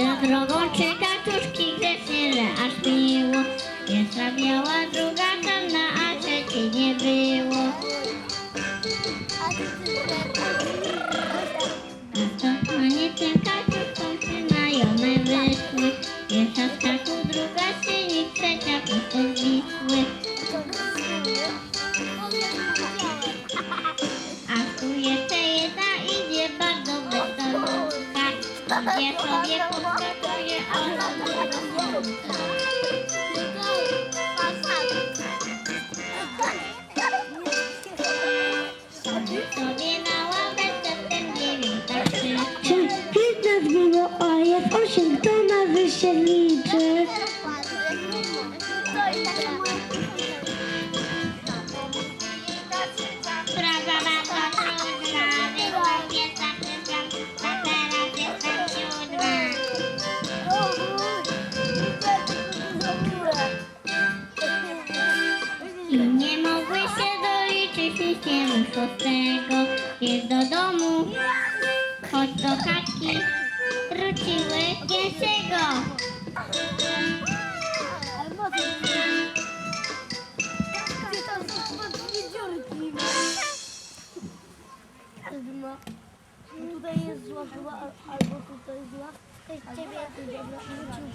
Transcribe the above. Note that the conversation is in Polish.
Za drogą trzy kaczuszki grzecznie, że aż miło. Pierwsza biała, druga czarna, a trzeciej nie było. Zastosowanie tym kaczuszkom przynajome wyszły. Pierwsza z kaku, druga sieni, trzecia prosto z Idzie sobie. Sobie na ławeczce w krzyczy. Pięć nas było, a jest osiem, kto nas się liczy? I nie mogły się doliczyć nic nie wyszło z tego. Jest do domu, choć do chatki wróciły. No, tutaj jest zła al- albo tutaj zła. Ciebie dobra, wrócił.